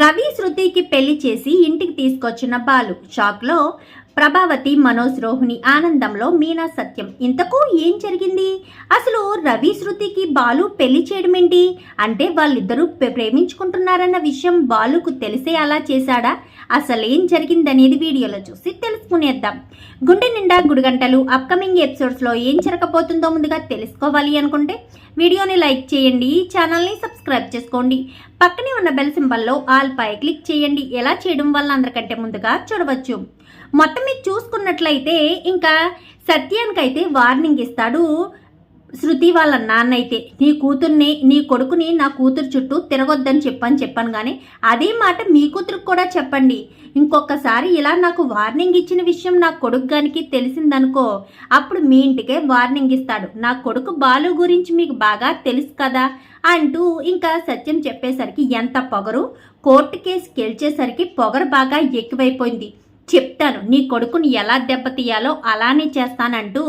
రవి శృతికి పెళ్ళి చేసి ఇంటికి తీసుకొచ్చిన బాలు. షాక్లో ప్రభావతి మనోజ్ రోహిణి ఆనందంలో మీనా సత్యం. ఇంతకు ఏం జరిగింది? అసలు రవి శృతికి బాలు పెళ్ళి చేయడం ఏంటి? అంటే వాళ్ళిద్దరూ ప్రే- ప్రేమించుకుంటున్నారన్న విషయం బాలుకు తెలిసే అలా చేశాడా? అసలు ఏం జరిగిందనేది వీడియోలో చూసి తెలుసుకునేద్దాం. గుండె నిండా గుడిగంటలు అప్కమింగ్ ఎపిసోడ్స్లో ఏం జరగబోతుందో ముందుగా తెలుసుకోవాలి అనుకుంటే వీడియోని లైక్ చేయండి ఛానల్ని సబ్స్క్రైబ్ చేసుకోండి. పక్కనే ఉన్న బెల్ సింబల్లో ఆల్ పై క్లిక్ చేయండి. ఎలా చేయడం వల్ల అందరికంటే ముందుగా చూడవచ్చు. మొత్తం మీద చూసుకున్నట్లయితే ఇంకా సత్యానికైతే వార్నింగ్ ఇస్తాడు శృతి వాళ్ళ నాన్న అయితే నీ కూతుర్ని నీ కొడుకుని నా కూతురు చుట్టూ తిరగొద్దని చెప్పని చెప్పాను కానీ అదే మాట మీ కూతురుకు కూడా చెప్పండి. ఇంకొకసారి ఇలా నాకు వార్నింగ్ ఇచ్చిన విషయం నా కొడుకు గానికి తెలిసిందనుకో అప్పుడు మీ ఇంటికే వార్నింగ్ ఇస్తాడు. నా కొడుకు బాలు గురించి మీకు బాగా తెలుసు కదా అంటూ ఇంకా సత్యం చెప్పేసరికి ఎంత పొగరు కోర్టు కేసు గెలిచేసరికి పొగరు బాగా ఎక్కువైపోయింది. చెప్తాను. నీ కొడుకుని ఎలా దెబ్బతీయాలో అలానే చేస్తానంటూ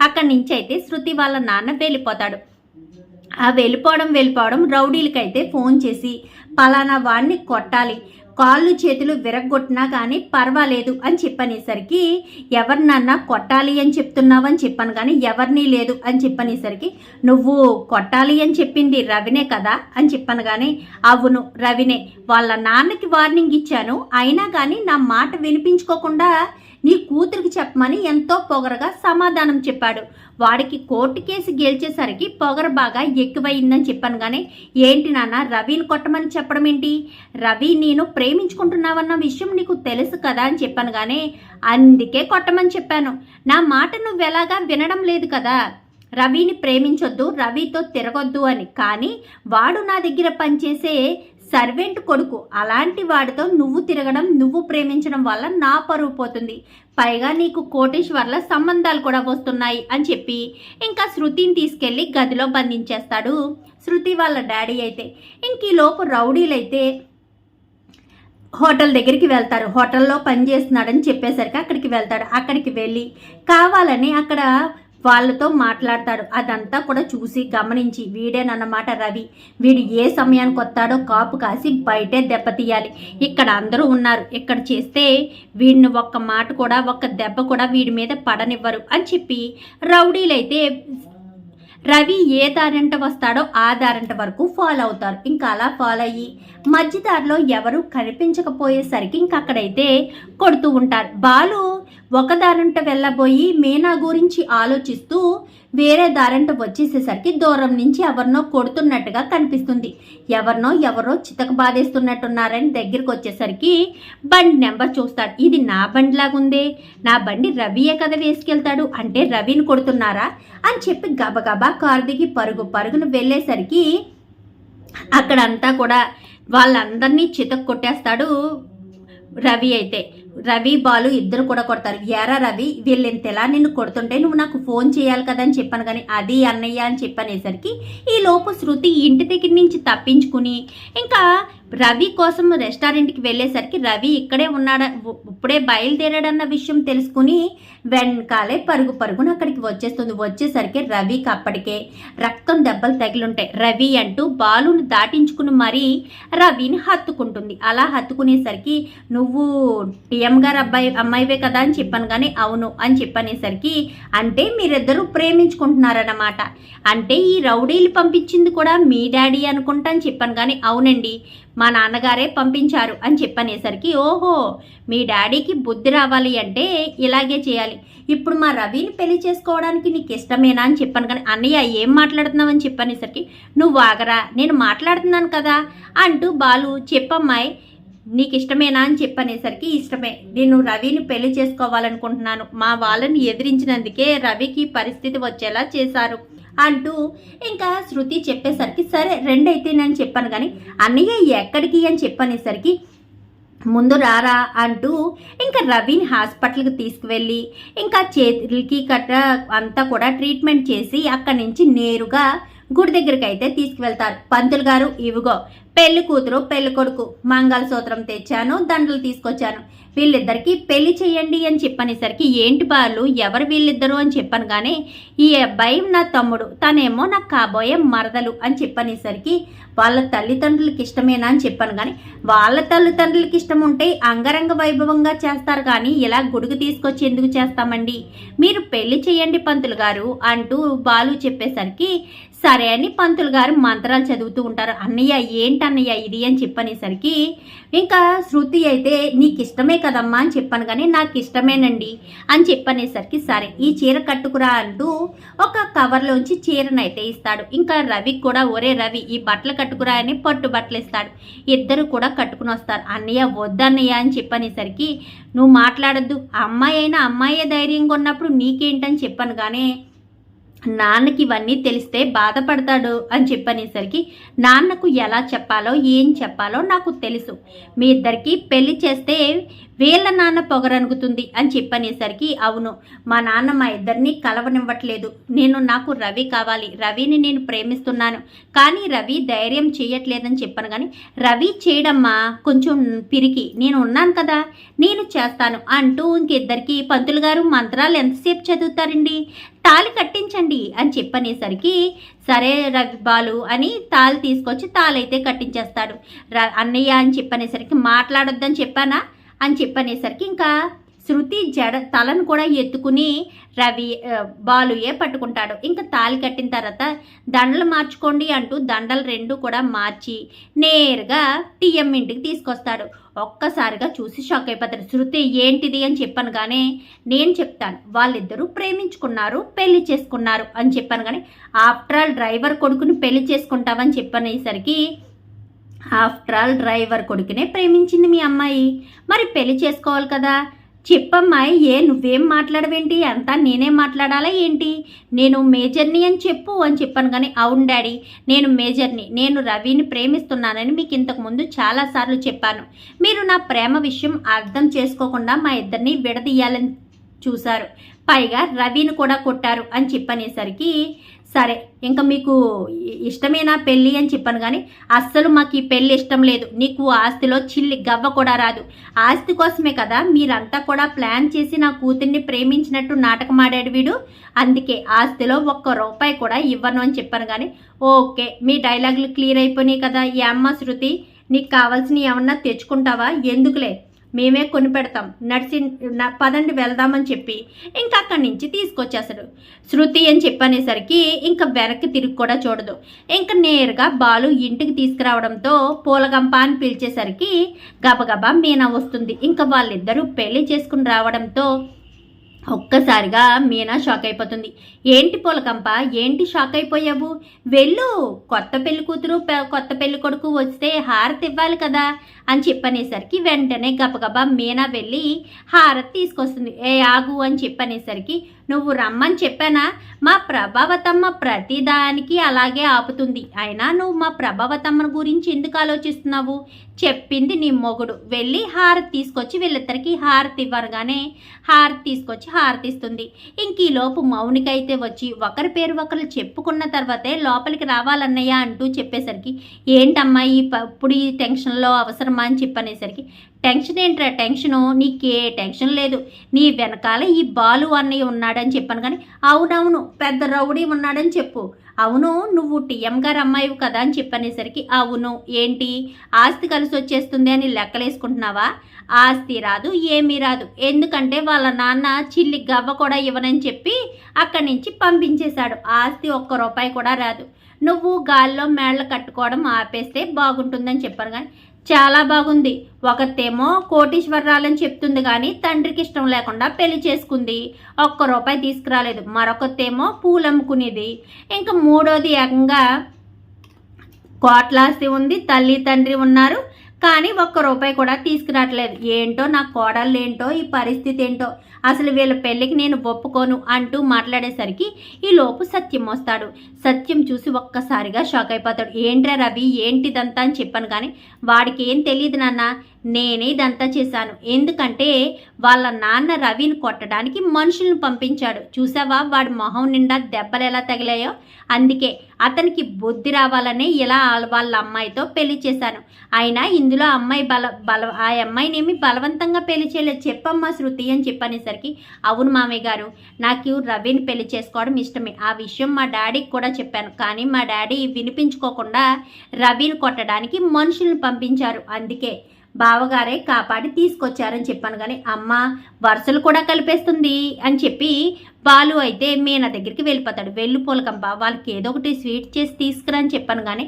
అక్కడి నుంచి అయితే శృతి వాళ్ళ నాన్న వెళ్ళిపోతాడు. ఆ వెళ్ళిపోవడం వెళ్ళిపోవడం రౌడీలకైతే ఫోన్ చేసి పలానా వాడిని కొట్టాలి. కాళ్ళు చేతులు విరగొట్టినా కానీ పర్వాలేదు అని చెప్పనేసరికి ఎవరినన్నా కొట్టాలి అని చెప్తున్నావని చెప్పాను కానీ ఎవరిని లేదు అని చెప్పనేసరికి నువ్వు కొట్టాలి అని చెప్పింది రవినే కదా అని చెప్పాను కానీ అవును రవినే. వాళ్ళ నాన్నకి వార్నింగ్ ఇచ్చాను. అయినా కానీ నా మాట వినిపించుకోకుండా నీ కూతురికి చెప్పమని ఎంతో పొగరగా సమాధానం చెప్పాడు. వాడికి కోర్టు కేసు గెలిచేసరికి పొగర బాగా ఎక్కువయిందని చెప్పాను కానీ ఏంటి నాన్న రవిని కొట్టమని చెప్పడం ఏంటి? రవి నేను ప్రేమించుకుంటున్నావన్న విషయం నీకు తెలుసు కదా అని చెప్పాను కానీ అందుకే కొట్టమని చెప్పాను. నా మాట నువ్వు ఎలాగా వినడం లేదు కదా. రవిని ప్రేమించొద్దు రవితో తిరగొద్దు అని. కానీ వాడు నా దగ్గర పనిచేసే సర్వెంట్ కొడుకు. అలాంటి వాడితో నువ్వు తిరగడం నువ్వు ప్రేమించడం వల్ల నా పరువు పోతుంది. పైగా నీకు కోటేశ్వర్ల సంబంధాలు కూడా వస్తున్నాయి అని చెప్పి ఇంకా శృతిని తీసుకెళ్ళి గదిలో బంధించేస్తాడు. శృతి వాళ్ళ డాడీ అయితే. ఇంక ఈ లోపు రౌడీలైతే హోటల్ దగ్గరికి వెళ్తారు. హోటల్లో పని చేస్తున్నాడని చెప్పేసరికి అక్కడికి వెళ్తాడు. అక్కడికి వెళ్ళి కావాలని అక్కడ వాళ్ళతో మాట్లాడతాడు. అదంతా కూడా చూసి గమనించి వీడేనన్నమాట రవి. వీడు ఏ సమయానికి వస్తాడో కాపు కాసి బయటే దెబ్బతీయాలి. ఇక్కడ అందరూ ఉన్నారు. ఇక్కడ చేస్తే వీడిని ఒక్క మాట కూడా ఒక్క దెబ్బ కూడా వీడి మీద పడనివ్వరు అని చెప్పి రౌడీలైతే రవి ఏ దారంట వస్తాడో ఆ దారంట వరకు ఫాలో అవుతారు. ఇంకా అలా ఫాలో అయ్యి మధ్యదారిలో ఎవరు కనిపించకపోయేసరికి ఇంక అక్కడైతే కొడుతూ ఉంటారు. బాలు ఒక దారంట వెళ్ళబోయి మీనా గురించి ఆలోచిస్తూ వేరే దారంట వచ్చేసేసరికి దూరం నుంచి ఎవరినో కొడుతున్నట్టుగా కనిపిస్తుంది. ఎవరినో ఎవరో చితక బాధేస్తున్నట్టున్నారని దగ్గరికి వచ్చేసరికి బండి నెంబర్ చూస్తాడు. ఇది నా బండిలాగుందే. నా బండి రవియే కదా వేసుకెళ్తాడు. అంటే రవిని కొడుతున్నారా? అని చెప్పి గబగబా కారు దిగి పరుగు పరుగును వెళ్ళేసరికి అక్కడంతా కూడా వాళ్ళందరినీ చితక్ కొట్టేస్తాడు రవి అయితే. రవి బాలు ఇద్దరు కూడా కొడతారు. ఎరా రవి వీళ్ళు ఇంతలా నిన్ను కొడుతుంటే నువ్వు నాకు ఫోన్ చేయాలి కదా అని చెప్పాను కానీ అది అన్నయ్య అని చెప్పనేసరికి ఈ లోపు శృతి ఇంటి దగ్గర నుంచి తప్పించుకుని ఇంకా రవి కోసం రెస్టారెంట్కి వెళ్ళేసరికి రవి ఇక్కడే ఉన్నాడ ఇప్పుడే బయలుదేరాడన్న విషయం తెలుసుకుని వెనకాలే పరుగు పరుగున అక్కడికి వచ్చేస్తుంది. వచ్చేసరికి రవికి అప్పటికే రక్తం దెబ్బలు తగిలుంటాయి. రవి అంటూ బాలుని దాటించుకుని మరీ రవిని హత్తుకుంటుంది. అలా హత్తుకునేసరికి నువ్వు టీఎం గారు అబ్బాయి అమ్మాయివే కదా అని చెప్పాను కానీ అవును అని చెప్పనేసరికి అంటే మీరిద్దరూ ప్రేమించుకుంటున్నారన్నమాట. అంటే ఈ రౌడీలు పంపించింది కూడా మీ డాడీ అనుకుంటా అని చెప్పాను కానీ అవునండి. మా నాన్నగారే పంపించారు అని చెప్పనేసరికి ఓహో మీ డాడీకి బుద్ధి రావాలి అంటే ఇలాగే చేయాలి. ఇప్పుడు మా రవిని పెళ్ళి చేసుకోవడానికి నీకు ఇష్టమేనా అని చెప్పాను కానీ అన్నయ్య ఏం మాట్లాడుతున్నావు అని చెప్పనేసరికి నువ్వు ఆగరా నేను మాట్లాడుతున్నాను కదా అంటూ బాలు చెప్పమ్మాయి నీకు ఇష్టమేనా అని చెప్పనేసరికి ఇష్టమే నేను రవిని పెళ్ళి చేసుకోవాలనుకుంటున్నాను. మా వాళ్ళని ఎదిరించినందుకే రవికి పరిస్థితి వచ్చేలా చేశారు. అంటూ ఇంకా శృతి చెప్పేసరికి సరే రెండైతే నేను చెప్పాను కానీ అన్నయ్య ఎక్కడికి అని చెప్పనేసరికి ముందు రారా అంటూ ఇంకా రవిని హాస్పిటల్కి తీసుకువెళ్ళి ఇంకా చేతులకి కట్ట అంతా కూడా ట్రీట్మెంట్ చేసి అక్కడి నుంచి నేరుగా గుడి దగ్గరికి అయితే తీసుకువెళ్తారు. పంతులు గారు ఇవిగో పెళ్ళి కూతురు పెళ్ళి కొడుకు మంగళసూత్రం తెచ్చాను దండలు తీసుకొచ్చాను. వీళ్ళిద్దరికి పెళ్ళి చేయండి అని చెప్పనేసరికి ఏంటి బాలు ఎవరు వీళ్ళిద్దరు అని చెప్పాను కానీ ఈ అబ్బాయి నా తమ్ముడు తనేమో నాకు కాబోయే మరదలు అని చెప్పనేసరికి వాళ్ళ తల్లిదండ్రులకి ఇష్టమేనా అని చెప్పాను కానీ వాళ్ళ తల్లిదండ్రులకి ఇష్టం ఉంటే అంగరంగ వైభవంగా చేస్తారు కానీ ఇలా గుడుగు తీసుకొచ్చి ఎందుకు చేస్తామండి? మీరు పెళ్ళి చేయండి పంతులు గారు అంటూ బాలు చెప్పేసరికి సరే అని పంతులు గారు మంత్రాలు చదువుతూ ఉంటారు. అన్నయ్య ఏంటి అన్నయ్య ఇది అని చెప్పనేసరికి ఇంకా శృతి అయితే నీకు ఇష్టమే కదమ్మా అని చెప్పాను. కానీ నాకు ఇష్టమేనండి అని చెప్పనేసరికి సరే ఈ చీర కట్టుకురా అంటూ ఒక కవర్లోంచి అయితే ఇస్తాడు. ఇంకా రవికి కూడా ఒరే రవి ఈ బట్టలు కట్టుకురా అని పట్టు బట్టలు ఇస్తాడు ఇద్దరు కూడా కట్టుకుని వస్తారు. అన్నయ్య వద్దన్నయ్య అని చెప్పనేసరికి నువ్వు మాట్లాడద్దు. అమ్మాయి అయినా అమ్మాయే ధైర్యంగా ఉన్నప్పుడు నీకేంటని చెప్పాను. కానీ నాన్నకి ఇవన్నీ తెలిస్తే బాధపడతాడు అని చెప్పనేసరికి నాన్నకు ఎలా చెప్పాలో ఏం చెప్పాలో నాకు తెలుసు. మీ ఇద్దరికి పెళ్ళి చేస్తే వీళ్ళ నాన్న పొగరనుగుతుంది అని చెప్పనేసరికి అవును మా నాన్న మా ఇద్దరిని కలవనివ్వట్లేదు. నేను నాకు రవి కావాలి. రవిని నేను ప్రేమిస్తున్నాను. కానీ రవి ధైర్యం చేయట్లేదని చెప్పాను కానీ రవి చేయడమ్మా కొంచెం పిరికి. నేను ఉన్నాను కదా నేను చేస్తాను అంటూ ఇంకిద్దరికి పంతులు గారు మంత్రాలు ఎంతసేపు చదువుతారండి? తాళి కట్టించండి అని చెప్పనేసరికి సరే రవి బాలు అని తాళి తీసుకొచ్చి తాళైతే కట్టించేస్తాడు. ర అన్నయ్య అని చెప్పనేసరికి మాట్లాడొద్దని చెప్పానా? అని చెప్పనేసరికి ఇంకా శృతి జడ తలను కూడా ఎత్తుకుని రవి బాలుయే పట్టుకుంటాడు. ఇంకా తాళి కట్టిన తర్వాత దండలు మార్చుకోండి అంటూ దండలు రెండు కూడా మార్చి నేరుగా టీఎం ఇంటికి తీసుకొస్తాడు. ఒక్కసారిగా చూసి షాక్ అయిపోతాడు. శృతి ఏంటిది? అని చెప్పాను కానీ నేను చెప్తాను. వాళ్ళిద్దరూ ప్రేమించుకున్నారు పెళ్ళి చేసుకున్నారు అని చెప్పాను కానీ ఆఫ్టర్ ఆల్ డ్రైవర్ కొడుకుని పెళ్ళి చేసుకుంటామని చెప్పనేసరికి ఆఫ్టర్ ఆల్ డ్రైవర్ కొడుకునే ప్రేమించింది మీ అమ్మాయి. మరి పెళ్ళి చేసుకోవాలి కదా. చెప్పమ్మాయి ఏ నువ్వేం మాట్లాడవేంటి? అంతా నేనే మాట్లాడాలా ఏంటి? నేను మేజర్ని అని చెప్పు అని చెప్పాను కానీ అవును డాడీ నేను మేజర్ని నేను రవిని ప్రేమిస్తున్నానని మీకు ఇంతకు ముందు చాలాసార్లు చెప్పాను. మీరు నా ప్రేమ విషయం అర్థం చేసుకోకుండా మా ఇద్దరిని విడదీయాలని చూశారు. పైగా రవిని కూడా కొట్టారు అని చెప్పనేసరికి సరే ఇంకా మీకు ఇ- ఇష్టమేనా పెళ్ళి అని చెప్పాను కానీ అస్సలు మాకు ఈ పెళ్ళి ఇష్టం లేదు. నీకు ఆస్తిలో చిల్లి గవ్వ కూడా రాదు. ఆస్తి కోసమే కదా మీరంతా కూడా ప్లాన్ చేసి నా కూతుర్ని ప్రేమించినట్టు నాటకం ఆడాడు వీడు. అందుకే ఆస్తిలో ఒక్క రూపాయి కూడా ఇవ్వను అని చెప్పాను కానీ ఓకే మీ డైలాగులు క్లియర్ అయిపోయినాయి కదా. ఈ అమ్మ శృతి నీకు కావాల్సినవి ఏమన్నా తెచ్చుకుంటావా? ఎందుకులే? మేమే కొని పెడతాం నడిచి పదండి వెళ్దామని చెప్పి ఇంకా అక్కడి నుంచి తీసుకొచ్చేస్తాడు. శృతి అని చెప్పనేసరికి ఇంకా వెనక్కి తిరిగి కూడా చూడదు. ఇంకా నేరుగా బాలు ఇంటికి తీసుకురావడంతో పూలగంప అని పిలిచేసరికి గబగబా మీనా వస్తుంది. ఇంకా వాళ్ళిద్దరూ పెళ్ళి చేసుకుని రావడంతో ఒక్కసారిగా మీనా షాక్ అయిపోతుంది. ఏంటి పూలకంప ఏంటి షాక్ అయిపోయావు? వెళ్ళు. కొత్త పెళ్ళి కూతురు కొత్త పెళ్ళి కొడుకు వస్తే హారతి ఇవ్వాలి కదా. అని చెప్పనేసరికి వెంటనే గబగబా మీనా వెళ్ళి హారతి తీసుకొస్తుంది. ఏ ఆగు అని చెప్పనేసరికి నువ్వు రమ్మని చెప్పానా? మా ప్రభావతమ్మ ప్రతిదానికి అలాగే ఆపుతుంది. అయినా నువ్వు మా ప్రభావతమ్మ గురించి ఎందుకు ఆలోచిస్తున్నావు? చెప్పింది నీ మొగుడు. వెళ్ళి హారతి తీసుకొచ్చి వీళ్ళిద్దరికి హారతి ఇవ్వరుగానే హారతి తీసుకొచ్చి హారతి ఇస్తుంది. ఇంక ఈ లోపు వచ్చి ఒకరి పేరు ఒకరు చెప్పుకున్న తర్వాతే లోపలికి రావాలన్నయ్య అంటూ చెప్పేసరికి ఏంటమ్మా ఈ ఇప్పుడు ఈ టెన్షన్లో అవసరం అమ్మా అని చెప్పనేసరికి టెన్షన్ ఏంట్రా? టెన్షను? నీకే టెన్షన్ లేదు. నీ వెనకాల ఈ బాలు అన్నయ్య ఉన్నాడని చెప్పాను కానీ అవునవును పెద్ద రౌడీ ఉన్నాడని చెప్పు. అవును నువ్వు టీఎం గారు అమ్మాయివు కదా అని చెప్పనేసరికి అవును. ఏంటి? ఆస్తి కలిసి వచ్చేస్తుంది అని లెక్కలేసుకుంటున్నావా? ఆస్తి రాదు ఏమీ రాదు. ఎందుకంటే వాళ్ళ నాన్న చిల్లి గవ్వ కూడా ఇవ్వనని చెప్పి అక్కడి నుంచి పంపించేశాడు. ఆస్తి ఒక్క రూపాయి కూడా రాదు. నువ్వు గాల్లో మేళ్ళ కట్టుకోవడం ఆపేస్తే బాగుంటుందని చెప్పాను కానీ చాలా బాగుంది. ఒకతేమో కోటీశ్వరరాలని చెప్తుంది కానీ తండ్రికి ఇష్టం లేకుండా పెళ్ళి చేసుకుంది. ఒక్క రూపాయి తీసుకురాలేదు. మరొకతేమో పూలు అమ్ముకునేది. ఇంకా మూడోది ఏకంగా కోట్లాస్తి ఉంది. తల్లి తండ్రి ఉన్నారు. కానీ ఒక్క రూపాయి కూడా తీసుకురావట్లేదు. ఏంటో నా కోడళ్ళు ఏంటో ఈ పరిస్థితి ఏంటో అసలు వీళ్ళ పెళ్ళికి నేను ఒప్పుకోను అంటూ మాట్లాడేసరికి ఈ లోపు సత్యం వస్తాడు. సత్యం చూసి ఒక్కసారిగా షాక్ అయిపోతాడు. ఏంట్రా రవి ఏంటిదంతా అని చెప్పాను కానీ వాడికి ఏం తెలియదు నాన్న. నేనే ఇదంతా చేశాను. ఎందుకంటే వాళ్ళ నాన్న రవిని కొట్టడానికి మనుషులను పంపించాడు. చూసావా? వాడి మొహం నిండా దెబ్బలు ఎలా తగిలాయో? అందుకే అతనికి బుద్ధి రావాలనే ఇలా వాళ్ళ అమ్మాయితో పెళ్ళి చేశాను. అయినా ఇందులో అమ్మాయి బల బల ఆ అమ్మాయినేమి బలవంతంగా పెళ్ళి చేయలేదు. చెప్పమ్మా శృతి అని చెప్పనేసరికి అవును మామయ్య గారు నాకు రవిని పెళ్ళి చేసుకోవడం ఇష్టమే. ఆ విషయం మా డాడీకి కూడా చెప్పాను. కానీ మా డాడీ వినిపించుకోకుండా రవిని కొట్టడానికి మనుషులను పంపించారు. అందుకే బావగారే కాపాడి తీసుకొచ్చారని చెప్పాను కానీ అమ్మ వరుసలు కూడా కలిపేస్తుంది అని చెప్పి బాలు అయితే మీనా దగ్గరికి వెళ్ళిపోతాడు. వెళ్ళు పూలకంప వాళ్ళకి ఏదో ఒకటి స్వీట్ చేసి తీసుకురా అని చెప్పాను కానీ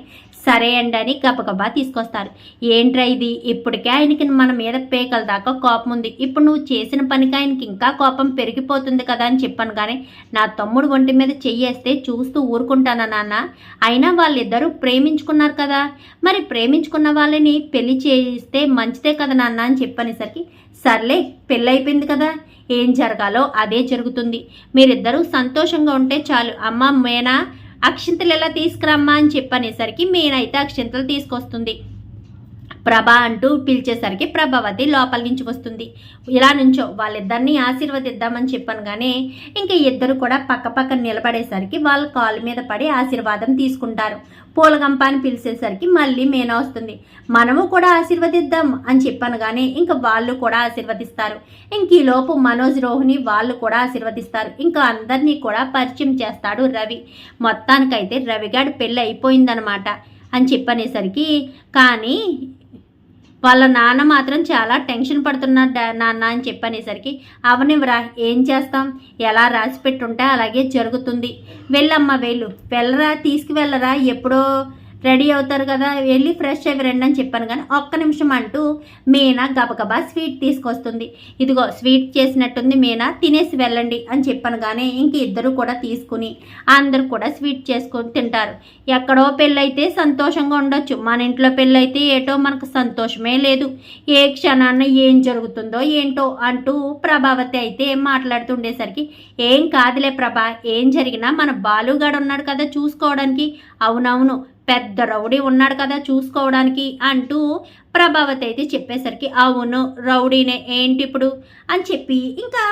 సరే అండి అని గబగబా తీసుకొస్తారు. ఏంట్రా ఇది? ఇప్పటికే ఆయనకి మన మీద పేకల దాకా కోపం ఉంది. ఇప్పుడు నువ్వు చేసిన పనికి ఆయనకి ఇంకా కోపం పెరిగిపోతుంది కదా అని చెప్పాను కానీ నా తమ్ముడు ఒంటి మీద చెయ్యేస్తే చూస్తూ ఊరుకుంటానా నాన్న? అయినా వాళ్ళిద్దరూ ప్రేమించుకున్నారు కదా. మరి ప్రేమించుకున్న వాళ్ళని పెళ్ళి చేయిస్తే మంచిదే కదా నాన్న అని చెప్పనేసరికి సర్లే పెళ్ళి అయిపోయింది కదా. ఏం జరగాలో అదే జరుగుతుంది. మీరిద్దరూ సంతోషంగా ఉంటే చాలు. అమ్మ మేనా? అక్షింతలు ఎలా తీసుకురమ్మా అని చెప్పనేసరికి మేనైతే అక్షింతలు తీసుకొస్తుంది. ప్రభ అంటూ పిలిచేసరికి ప్రభావతి లోపల నుంచి వస్తుంది. ఇలా నుంచో వాళ్ళిద్దరిని ఆశీర్వదిద్దామని చెప్పాను కానీ ఇంకా ఇద్దరు కూడా పక్క పక్కన నిలబడేసరికి వాళ్ళ కాళ్ళ మీద పడి ఆశీర్వాదం తీసుకుంటారు. పూలగంప అని పిలిచేసరికి మళ్ళీ మేన వస్తుంది. మనము కూడా ఆశీర్వదిద్దాం అని చెప్పాను కానీ ఇంకా వాళ్ళు కూడా ఆశీర్వదిస్తారు. ఇంక ఈలోపు మనోజ్ రోహిణి వాళ్ళు కూడా ఆశీర్వదిస్తారు. ఇంకా అందరినీ కూడా పరిచయం చేస్తాడు రవి. మొత్తానికైతే రవిగాడి పెళ్ళి అయిపోయిందనమాట అని చెప్పనేసరికి కానీ వాళ్ళ నాన్న మాత్రం చాలా టెన్షన్ పడుతున్నాడు డా- నాన్న అని చెప్పనేసరికి అవనివ్వరా ఏం చేస్తాం? ఎలా రాసి పెట్టుంటే అలాగే జరుగుతుంది. వెళ్ళమ్మా వెళ్ళు. వెళ్ళరా తీసుకువెళ్ళరా ఎప్పుడో రెడీ అవుతారు కదా వెళ్ళి ఫ్రెష్ అయ్యి రండి అని చెప్పాను కానీ ఒక్క నిమిషం అంటూ మీనా గబగబా స్వీట్ తీసుకొస్తుంది. ఇదిగో స్వీట్ చేసినట్టుంది మీనా తినేసి వెళ్ళండి అని చెప్పాను కానీ ఇంక ఇద్దరు కూడా తీసుకుని అందరు కూడా స్వీట్ చేసుకొని తింటారు. ఎక్కడో పెళ్ళైతే సంతోషంగా ఉండొచ్చు. మన ఇంట్లో పెళ్ళైతే ఏటో మనకు సంతోషమే లేదు. ఏ క్షణాన ఏం జరుగుతుందో ఏంటో అంటూ ప్రభావతి అయితే మాట్లాడుతుండేసరికి ఏం కాదులే ప్రభా ఏం జరిగినా మన బాలుగాడు ఉన్నాడు కదా చూసుకోవడానికి. అవునవును పెద్ద రౌడీ ఉన్నాడు కదా చూసుకోవడానికి అంటూ ప్రభావతి అయితే చెప్పేసరికి అవును రౌడీనే ఏంటి ఇప్పుడు? అని చెప్పి ఇంకా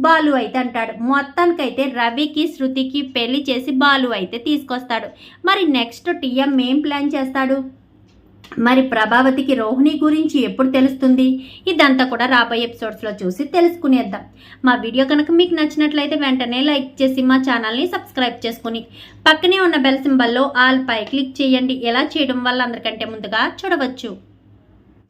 బాలు అయితే అంటాడు. మొత్తానికైతే రవికి శృతికి పెళ్ళి చేసి బాలు అయితే తీసుకొస్తాడు. మరి నెక్స్ట్ టీఎం ఏం ప్లాన్ చేస్తాడు? మరి ప్రభావతికి రోహిణి గురించి ఎప్పుడు తెలుస్తుంది? ఇదంతా కూడా రాబోయే ఎపిసోడ్స్లో చూసి తెలుసుకునేద్దాం. మా వీడియో కనుక మీకు నచ్చినట్లయితే వెంటనే లైక్ చేసి మా ఛానల్ని సబ్స్క్రైబ్ చేసుకుని పక్కనే ఉన్న బెల్ సింబల్లో ఆల్ పై క్లిక్ చేయండి. ఎలా చేయడం వల్ల అందరికంటే ముందుగా చూడవచ్చు.